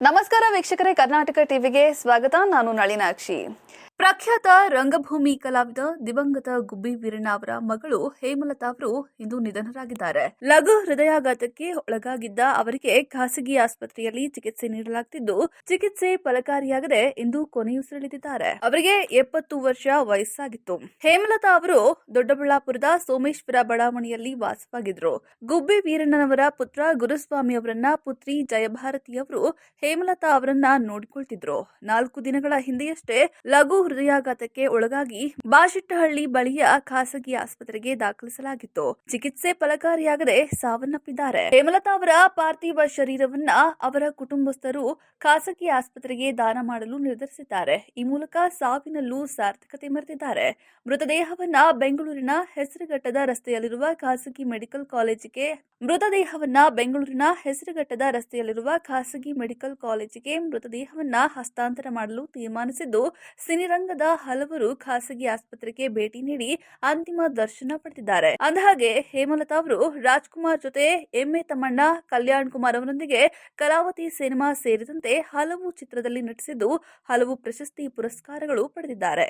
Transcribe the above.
ನಮಸ್ಕಾರ ವೀಕ್ಷಕರೇ ಕರ್ನಾಟಕ ಟಿವಿಗೆ ಸ್ವಾಗತ. ನಾನು ನಳಿನಾಕ್ಷಿ. ಪ್ರಖ್ಯಾತ ರಂಗಭೂಮಿ ಕಲಾವಿದ ದಿವಂಗತ ಗುಬ್ಬಿ ವೀರಣ್ಣ ಅವರ ಮಗಳು ಹೇಮಲತಾ ಅವರು ಇಂದು ನಿಧನರಾಗಿದ್ದಾರೆ. ಲಘು ಹೃದಯಾಘಾತಕ್ಕೆ ಒಳಗಾಗಿದ್ದ ಅವರಿಗೆ ಖಾಸಗಿ ಆಸ್ಪತ್ರೆಯಲ್ಲಿ ಚಿಕಿತ್ಸೆ ನೀಡಲಾಗುತ್ತಿದ್ದು ಚಿಕಿತ್ಸೆ ಫಲಕಾರಿಯಾಗದೆ ಇಂದು ಕೊನೆಯುಸಿರೆಳೆದಿದ್ದಾರೆ ಅವರಿಗೆ ಎಪ್ಪತ್ತು ವರ್ಷ ವಯಸ್ಸಾಗಿತ್ತು. ಹೇಮಲತಾ ಅವರು ದೊಡ್ಡಬಳ್ಳಾಪುರದ ಸೋಮೇಶ್ವರ ಬಡಾವಣೆಯಲ್ಲಿ ವಾಸವಾಗಿದ್ರು ಗುಬ್ಬಿ ವೀರಣ್ಣನವರ ಪುತ್ರ ಗುರುಸ್ವಾಮಿ ಅವರನ್ನ ಪುತ್ರಿ ಜಯಭಾರತಿ ಅವರು ಹೇಮಲತಾ ಅವರನ್ನ ನೋಡಿಕೊಳ್ತಿದ್ರು. ನಾಲ್ಕು ದಿನಗಳ ಹಿಂದೆಯಷ್ಟೇ ಲಘು ಹೃದಯಾಘಾತಕ್ಕೆ ಒಳಗಾಗಿ ಬಾಶೆಟ್ಟಹಳ್ಳಿ ಬಳಿಯ ಖಾಸಗಿ ಆಸ್ಪತ್ರೆಗೆ ದಾಖಲಿಸಲಾಗಿತ್ತು. ಚಿಕಿತ್ಸೆ ಫಲಕಾರಿಯಾಗದೆ ಸಾವನ್ನಪ್ಪಿದ್ದಾರೆ. ಹೇಮಲತಾ ಅವರ ಪಾರ್ಥಿವ ಶರೀರವನ್ನ ಅವರ ಕುಟುಂಬಸ್ಥರು ಖಾಸಗಿ ಆಸ್ಪತ್ರೆಗೆ ದಾನ ಮಾಡಲು ನಿರ್ಧರಿಸಿದ್ದಾರೆ. ಈ ಮೂಲಕ ಸಾವಿನಲ್ಲೂ ಸಾರ್ಥಕತೆ ಮರೆತಿದ್ದಾರೆ. ಮೃತದೇಹವನ್ನ ಬೆಂಗಳೂರಿನ ಹೆಸರುಘಟ್ಟದ ರಸ್ತೆಯಲ್ಲಿರುವ ಖಾಸಗಿ ಮೆಡಿಕಲ್ ಕಾಲೇಜಿಗೆ ಮೃತದೇಹವನ್ನ ಬೆಂಗಳೂರಿನ ಹೆಸರುಘಟ್ಟದ ರಸ್ತೆಯಲ್ಲಿರುವ ಖಾಸಗಿ ಮೆಡಿಕಲ್ ಕಾಲೇಜಿಗೆ ಮೃತದೇಹವನ್ನ ಹಸ್ತಾಂತರ ಮಾಡಲು ತೀರ್ಮಾನಿಸಿದ್ದು ಸಿನಿರಂಗದ ಹಲವರು ಖಾಸಗಿ ಆಸ್ಪತ್ರೆಗೆ ಭೇಟಿ ನೀಡಿ ಅಂತಿಮ ದರ್ಶನ ಪಡೆದಿದ್ದಾರೆ. ಅಂದಹಾಗೆ, ಹೇಮಲತಾ ಅವರು ರಾಜ್ಕುಮಾರ್ ಜೊತೆ ಎಂಎ ತಮ್ಮಣ್ಣ ಕಲ್ಯಾಣ್ ಕುಮಾರ್ ಅವರೊಂದಿಗೆ ಕಲಾವತಿ ಸಿನಿಮಾ ಸೇರಿದಂತೆ ಹಲವು ಚಿತ್ರದಲ್ಲಿ ನಟಿಸಿದ್ದು ಹಲವು ಪ್ರಶಸ್ತಿ ಪುರಸ್ಕಾರಗಳು ಪಡೆದಿದ್ದಾರೆ.